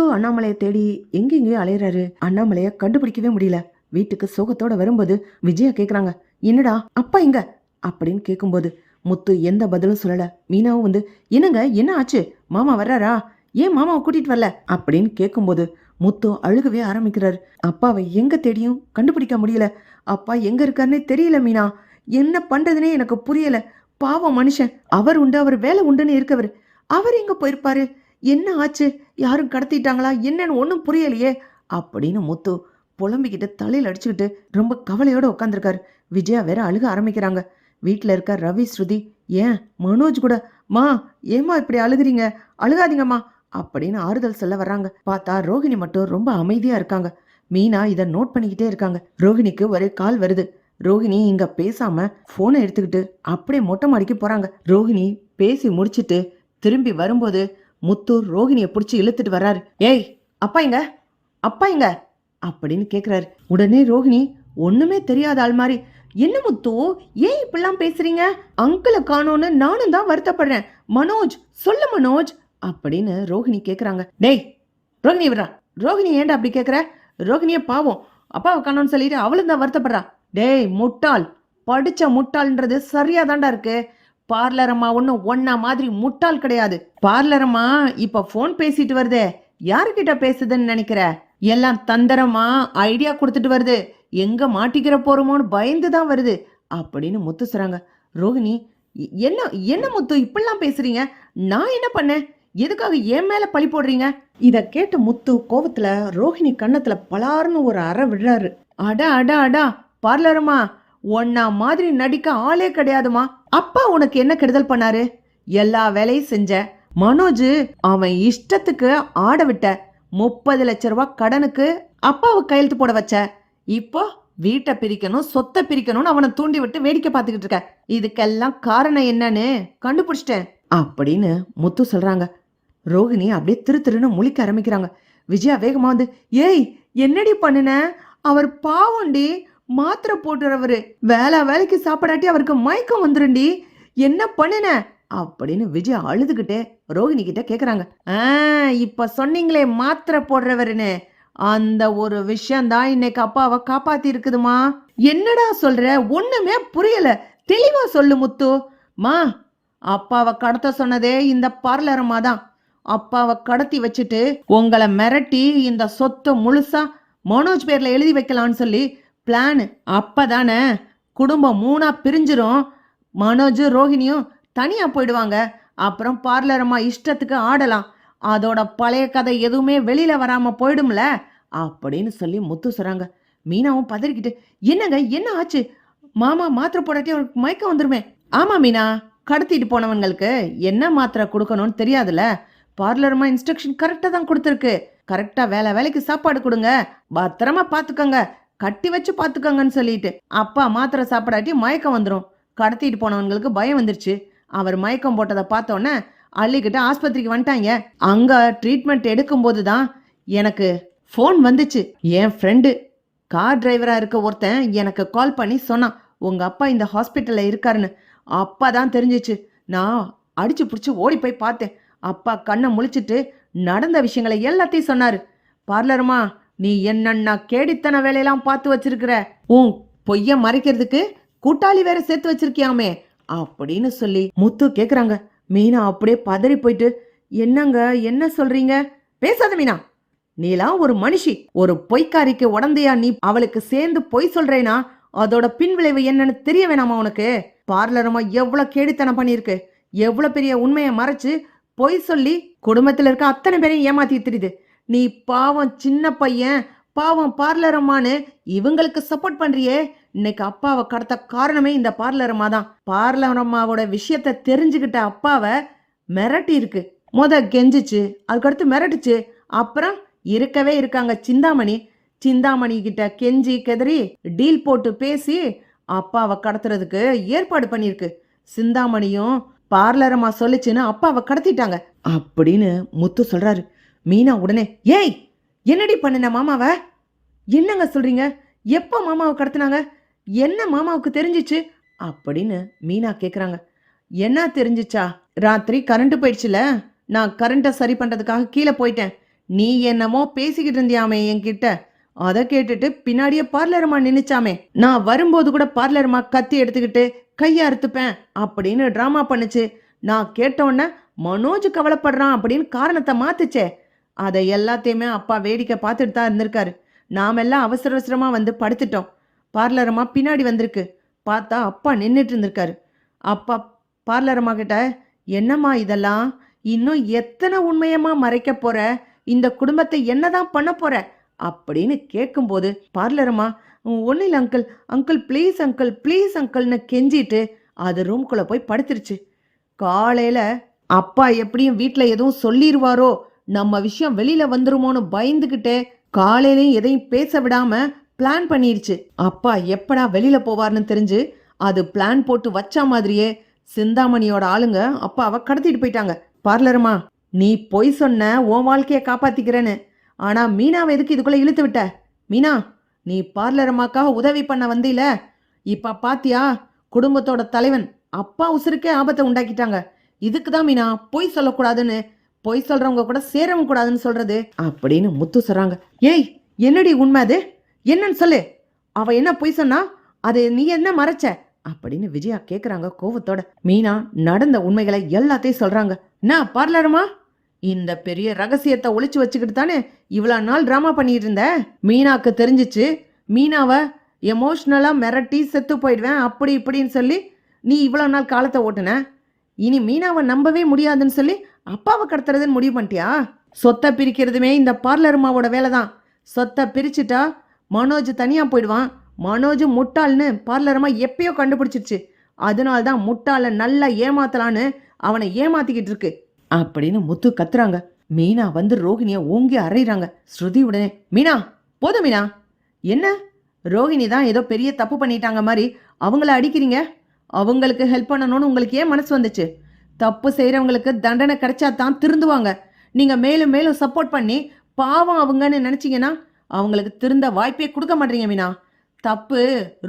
முத்து அண்ணாமலையை தேடி எங்கெங்கேயோ அலையிறாரு. அண்ணாமலைய கண்டுபிடிக்கவே முடியல. வீட்டுக்கு சோகத்தோட வரும்போது விஜயா கேக்குறாங்க என்னடா அப்பா எங்க? அப்படின்னு கேட்கும்போது முத்து எந்த பதிலும் சொல்லல. மீனாவும் வந்து என்னங்க என்ன ஆச்சு? மாமா வர்றாரா? ஏன் மாமாவை கூட்டிட்டு வரல? அப்படின்னு கேட்கும்போது முத்து அழுகவே ஆரம்பிக்கிறாரு. அப்பாவை எங்க தேடியும் கண்டுபிடிக்க முடியல. அப்பா எங்க இருக்காருன்னே தெரியல மீனா. என்ன பண்றதுனே எனக்கு புரியல. பாவம் மனுஷன். அவர் உண்டு அவர் வேலை உண்டுன்னு இருக்கவர். அவர் எங்க போயிருப்பாரு? என்ன ஆச்சு? யாரும் கடத்திட்டாங்களா? என்னன்னு ஒன்றும் புரியலையே அப்படின்னு முத்து புலம்பிக்கிட்டு தலையில் அடிச்சுக்கிட்டு ரொம்ப கவலையோடு உட்காந்துருக்காரு விஜயா வேற அழுக ஆரம்பிக்கிறாங்க. வீட்டில் இருக்க ரவி ஸ்ருதி ஏன்? மனோஜ் கூட? மா ஏம்மா இப்படி அழுகுறீங்க? அழுகாதீங்கம்மா அப்படின்னு ஆறுதல் சொல்ல வர்றாங்க. பார்த்தா ரோஹிணி மட்டும் ரொம்ப அமைதியாக இருக்காங்க. மீனா இதை நோட் பண்ணிக்கிட்டே இருக்காங்க. ரோஹிணிக்கு ஒரு கால் வருது. ரோஹிணி இங்க பேசாம போனை எடுத்துக்கிட்டு அப்படியே மொட்டை மாடிக்கு போறாங்க. ரோஹிணி பேசி முடிச்சிட்டு திரும்பி வரும்போது முத்து ரோகிணியை பிடிச்சி இழுத்துட்டு வர்றாரு. ஏய் அப்பா எங்க? அப்பா எங்க? அப்படின்னு கேக்குறாரு. உடனே ரோகிணி ஒண்ணுமே தெரியாத ஆள் மாதிரி என்ன முத்து ஏன் இப்படிலாம் பேசுறீங்க? அங்கிளை காணோன்னு நானும் தான் வருத்தப்படுறேன். மனோஜ் சொல்லு மனோஜ் அப்படின்னு ரோஹிணி கேக்குறாங்க. டேய் ரோஹிணி விடுறா ரோஹிணி ஏன்டா அப்படி கேக்குற? ரோஹிணிய பாவம். அப்பாவை காணோன்னு சொல்லிட்டு அவளும் தான் வருத்தப்படுறா. டேய் முட்டாள். படிச்ச முட்டாள்ன்றது சரியா தாண்டா இருக்கு. பார்லர் அம்மா ஒன்றும் ஒன்னா மாதிரி முட்டாள் கிடையாது. பார்லர் அம்மா இப்ப ஃபோன் பேசிட்டு வருதே. யாருக்கிட்ட பேசுதுன்னு நினைக்கிற? எல்லாம் தந்திரமா ஐடியா கொடுத்துட்டு வருது. எங்க மாட்டிக்கிற போறோமோன்னு பயந்து தான் வருது. அப்படின்னு முத்து சொல்றாங்க ரோஹிணி என்ன என்ன முத்து இப்படிலாம் பேசுறீங்க? நான் என்ன பண்ணேன்? எதுக்காக என் மேல பழி போடுறீங்க? இத கேட்ட முத்து கோவத்துல ரோஹிணி கண்ணத்துல பலார்னு ஒரு அறை விடுறாரு. அடா அடா அடா பார்லரம்மா ஒன்னா மாதிரி நடிக்க ஆளே கிடையாதுமா. அப்பா உனக்கு என்ன கெடுதல் பண்ணாரு? எல்லா வேலையும் செஞ்ச. மனோஜ் அவன் இஷ்டத்துக்கு ஆட விட்ட. முப்பது லட்ச ரூபா கடனுக்கு அப்பாவை கையெழுத்து போட வச்ச. இப்போ வீட்டை பிரிக்கணும் சொத்தை பிரிக்கணும்னு அவனை தூண்டி விட்டு வேடிக்கை பார்த்துக்கிட்டு இருக்க. இதுக்கெல்லாம் காரணம் என்னன்னு கண்டுபிடிச்சிட்டேன். அப்படின்னு முத்து சொல்றாங்க. ரோகிணி அப்படியே திரு திருன்னு முழிக்க ஆரம்பிக்கிறாங்க. விஜயா வேகமா வந்து ஏய் என்னடி பண்ணுன? அவர் பாவண்டி மாத்திரை போட்டுறவரு. வேலை வேலைக்கு சாப்பிடாட்டி அவருக்கு மயக்கம் வந்துருண்டி. என்ன பண்ணுன? அப்படின்னு விஜய் அழுதுகிட்டே ரோஹிணி கிட்ட கேக்குறாங்க. ஆ இப்ப சொன்னீங்களே மாத்திரை போடுறவருன்னு. அந்த ஒரு விஷயம்தான் இன்னைக்கு அப்பாவை காப்பாத்தி இருக்குதுமா என்னடா சொல்ற? ஒண்ணுமே புரியல. தெளிவா சொல்லு முத்து. மா அப்பாவை கடத்த சொன்னதே இந்த பார்லரம்மா தான் அப்பாவை கடத்தி வச்சுட்டு உங்களை மிரட்டி இந்த சொத்தை முழுசா மனோஜ் பேர்ல எழுதி வைக்கலாம்னு சொல்லி பிளான் அப்பதானே? குடும்பம் மூணாக பிரிஞ்சிரும். மனோஜ் ரோஹிணியும் தனியாக போயிடுவாங்க. அப்புறம் பார்லரமாக இஷ்டத்துக்கு ஆடலாம். அதோட பழைய கதை எதுவுமே வெளியில் வராமல் போயிடும்ல? அப்படின்னு சொல்லி முத்து சொல்கிறாங்க மீனாவும் பதறிக்கிட்டு என்னங்க என்ன ஆச்சு? மாமா மாத்திரை போடாட்டி அவருக்கு மயக்கம் வந்துருமே. ஆமாம் மீனா கடத்திட்டு போனவங்களுக்கு என்ன மாத்திரை கொடுக்கணும்னு தெரியாதுல்ல? பார்லர்மா இன்ஸ்ட்ரக்ஷன் கரெக்டாக தான் கொடுத்துருக்கு. கரெக்டாக வேலை வேலைக்கு சாப்பாடு கொடுங்க. பத்திரமா பார்த்துக்கோங்க கட்டி வச்சு பார்த்துக்கோங்கன்னு சொல்லிட்டு அப்பா மாத்திரை சாப்பிடாட்டி மயக்கம் வந்துடும் கடத்திட்டு போனவங்களுக்கு பயம் வந்துருச்சு. அவர் மயக்கம் போட்டதை பார்த்தோன்னே அள்ளிக்கிட்ட ஆஸ்பத்திரிக்கு வந்துட்டாங்க. அங்கே ட்ரீட்மெண்ட் எடுக்கும்போது தான் எனக்கு ஃபோன் வந்துச்சு. என் ஃப்ரெண்டு கார் டிரைவராக இருக்க ஒருத்தன் எனக்கு கால் பண்ணி சொன்னான். உங்கள் அப்பா இந்த ஹாஸ்பிட்டலில் இருக்காருன்னு. அப்பா தான் தெரிஞ்சிச்சு. நான் அடிச்சு பிடிச்சி ஓடி போய் பார்த்தேன். அப்பா கண்ணை முழிச்சிட்டு நடந்த விஷயங்களை எல்லாத்தையும் சொன்னார். பார்லருமா நீ என்னென்ன கேடித்தன வேலையெல்லாம் பார்த்து வச்சிருக்கிற? உன் பொய்ய மறைக்கிறதுக்கு கூட்டாளி வேற சேர்த்து வச்சிருக்கியாமே அப்படின்னு சொல்லி முத்து கேக்குறாங்க. மீனா அப்படியே பதறி போயிட்டு என்னங்க என்ன சொல்றீங்க? பேசாத மீனா. நீலாம் ஒரு மனுஷி. ஒரு பொய்க்காரிக்கு உடந்தையா நீ அவளுக்கு சேர்ந்து பொய் சொல்றேனா? அதோட பின்விளைவு என்னன்னு தெரிய வேணாமா உனக்கு? பார்லருமா எவ்வளவு கேடித்தனம் பண்ணியிருக்கு. எவ்வளவு பெரிய உண்மையை மறைச்சு பொய் சொல்லி குடும்பத்துல இருக்க அத்தனை பேரையும் ஏமாத்தி தெரியுது. நீ பாவம் சின்ன பையன் பாவம் பார்லரம்மான்னு இவங்களுக்கு சப்போர்ட் பண்றியே. இன்னைக்கு அப்பாவை கடத்த காரணமே இந்த பார்லரம்மா தான் பார்லரம்மாவோட விஷயத்த தெரிஞ்சுக்கிட்ட அப்பாவை மிரட்டி இருக்கு. முத கெஞ்சிச்சு அதுக்கடுத்து மிரட்டுச்சு. அப்புறம் இருக்கவே இருக்காங்க சிந்தாமணி. சிந்தாமணி கிட்ட கெஞ்சி கெதறி டீல் போட்டு பேசி அப்பாவை கடத்துறதுக்கு ஏற்பாடு பண்ணியிருக்கு. சிந்தாமணியும் பார்லரமா சொல்லுச்சுன்னு அப்பாவை கடத்திட்டாங்க. அப்படின்னு முத்து சொல்றாரு. மீனா உடனே ஏய் என்னடி பண்ணின மாமாவை? என்னங்க சொல்றீங்க? எப்போ மாமாவை கடத்துனாங்க? என்ன மாமாவுக்கு தெரிஞ்சிச்சு? அப்படின்னு மீனா கேட்குறாங்க என்ன தெரிஞ்சிச்சா? ராத்திரி கரண்ட் போயிடுச்சுல. நான் கரண்ட்டை சரி பண்ணுறதுக்காக கீழே போயிட்டேன். நீ என்னமோ பேசிக்கிட்டு இருந்தியாமே என்கிட்ட. அதை கேட்டுட்டு பின்னாடியே பார்லரமா நினைச்சாமே நான் வரும்போது கூட பார்லரமா கத்தி எடுத்துக்கிட்டு கையை அறுத்துப்பேன் அப்படின்னு ட்ராமா பண்ணுச்சு. நான் கேட்டோன்னே மனோஜ் கவலைப்படுறான் அப்படின்னு காரணத்தை மாத்துச்சே. அதை எல்லாத்தையுமே அப்பா வேடிக்கை பார்த்துட்டு தான் இருந்திருக்காரு. நாமெல்லாம் அவசர அவசரமாக வந்து படுத்துட்டோம். பார்லரம்மா பின்னாடி வந்திருக்கு. பார்த்தா அப்பா நின்றுட்டு இருந்திருக்காரு. அப்பா பார்லரம்மா கிட்ட என்னம்மா இதெல்லாம்? இன்னும் எத்தனை உண்மையமாக மறைக்க போற? இந்த குடும்பத்தை என்னதான் பண்ண போற? அப்படின்னு கேட்கும்போது பார்லரம்மா ஒன்றும் இல்லை uncle uncle please uncle please அங்கிள்னு கெஞ்சிட்டு அது ரூம்குள்ளே போய் படுத்துருச்சு. காலையில் அப்பா எப்படியும் வீட்டில் எதுவும் சொல்லிடுவாரோ நம்ம விஷயம் வெளியில வந்துருமோன்னு பயந்துக்கிட்டே காலையிலையும் எதையும் பேச விடாம பிளான் பண்ணிருச்சு. அப்பா எப்படா வெளியில போவார்னு தெரிஞ்சு அது பிளான் போட்டு வச்ச மாதிரியே சிந்தாமணியோட ஆளுங்க அப்பாவை கடத்திட்டு போயிட்டாங்க. பார்லருமா நீ பொய் சொன்ன உன் வாழ்க்கையை காப்பாத்திக்கிறேன்னு. ஆனா மீனாவை எதுக்கு இதுக்குள்ள இழுத்து விட்ட? மீனா நீ பார்லரமாக்காக உதவி பண்ண வந்தீல இப்ப பாத்தியா குடும்பத்தோட தலைவன் அப்பா உசுருக்கே ஆபத்தை உண்டாக்கிட்டாங்க. இதுக்கு தான் மீனா பொய் சொல்லக்கூடாதுன்னு பொய் சொல்றவங்க கூட சேரவும் கூடாதுன்னு சொல்றது? அப்படின்னு முத்து சொல்றாங்க. ஏய் என்னடி உண்மை அது? என்னன்னு சொல்லு. அவ என்ன பொய் சொன்னா? அது நீ என்ன மறைச்ச? அப்படின்னு விஜயா கேக்குறாங்க கோவத்தோட. மீனா நடந்த உண்மைகளை எல்லாத்தையும் சொல்றாங்க. என்ன பார்லருமா? இந்த பெரிய ரகசியத்தை ஒழிச்சு வச்சுக்கிட்டு தானே இவ்வளோ நாள் ட்ராமா பண்ணிட்டு இருந்த? மீனாக்கு தெரிஞ்சிச்சு. மீனாவை எமோஷ்னலாக மிரட்டி செத்து போயிடுவேன் அப்படி இப்படின்னு சொல்லி நீ இவ்வளோ நாள் காலத்தை ஓட்டுன? இனி மீனாவை நம்பவே முடியாதுன்னு சொல்லி அப்பாவை கடத்துறதுன்னு முடிவு பண்ணிட்டியா? சொத்தை பிரிக்கிறதுமே இந்த பார்லருமாவோட வேலை தான் சொத்தை பிரிச்சுட்டா மனோஜ் தனியாக போயிடுவான். மனோஜ் முட்டாள்னு பார்லருமா எப்பயோ கண்டுபிடிச்சிருச்சு. அதனால தான் முட்டாளை நல்லா ஏமாத்தலான்னு அவனை ஏமாத்திக்கிட்டு இருக்கு. அப்படின்னு முத்து கத்துறாங்க. மீனா வந்து ரோகிணியை ஓங்கி அறையிறாங்க. ஸ்ருதி உடனே மீனா போதும் மீனா. என்ன? ரோகிணி தான் ஏதோ பெரிய தப்பு பண்ணிட்டாங்க மாதிரி அவங்கள அடிக்கிறீங்க? அவங்களுக்கு ஹெல்ப் பண்ணணும்னு உங்களுக்கு ஏன் மனசு வந்துச்சு? தப்பு செய்கிறவங்களுக்கு தண்டனை கிடைச்சா தான் திருந்துவாங்க. நீங்கள் மேலும் மேலும் சப்போர்ட் பண்ணி பாவம் அவங்கன்னு நினச்சிங்கன்னா அவங்களுக்கு திருந்த வாய்ப்பே கொடுக்க மாட்டீங்க மீனா. தப்பு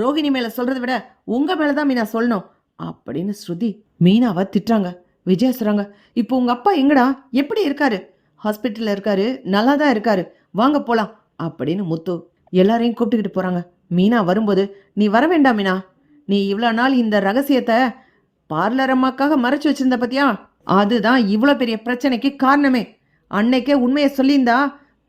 ரோகிணி மேலே சொல்கிறத விட உங்கள் மேலே தான் மீனா சொல்லணும் அப்படின்னு ஸ்ருதி மீனாவை திட்டுறாங்க. விஜயா சொல்கிறாங்க இப்போ உங்கள் அப்பா எங்கடா? எப்படி இருக்காரு? ஹாஸ்பிட்டலில் இருக்காரு நல்லா தான் இருக்காரு. வாங்க போகலாம் அப்படின்னு முத்து எல்லாரையும் கூப்பிட்டுக்கிட்டு போகிறாங்க மீனா வரும்போது நீ வர வேண்டாம் மீனா. நீ இவ்வளோ நாள் இந்த ரகசியத்தை பார்லர் அம்மாக்காக மறைச்சு வச்சிருந்த பத்தியா? அதுதான் இவ்வளோ பெரிய பிரச்சனைக்கு காரணமே. அன்னைக்கே உண்மையை சொல்லியிருந்தா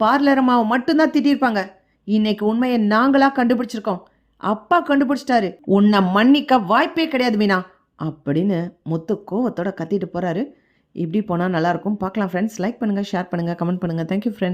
பார்லர் அம்மாவை மட்டும்தான் திட்டியிருப்பாங்க. இன்னைக்கு உண்மையை நாங்களா கண்டுபிடிச்சிருக்கோம். அப்பா கண்டுபிடிச்சிட்டாரு. உன்னை மன்னிக்க வாய்ப்பே கிடையாது மீனா. அப்படின்னு முத்து கோவத்தோட கத்திட்டு போறாரு. இப்படி போனால் நல்லாயிருக்கும் பார்க்கலாம் ஃப்ரெண்ட்ஸ் லைக் பண்ணுங்கள் ஷேர் பண்ணுங்கள் கமெண்ட் பண்ணுங்கள் தேங்க்யூ ஃப்ரெண்ட்ஸ்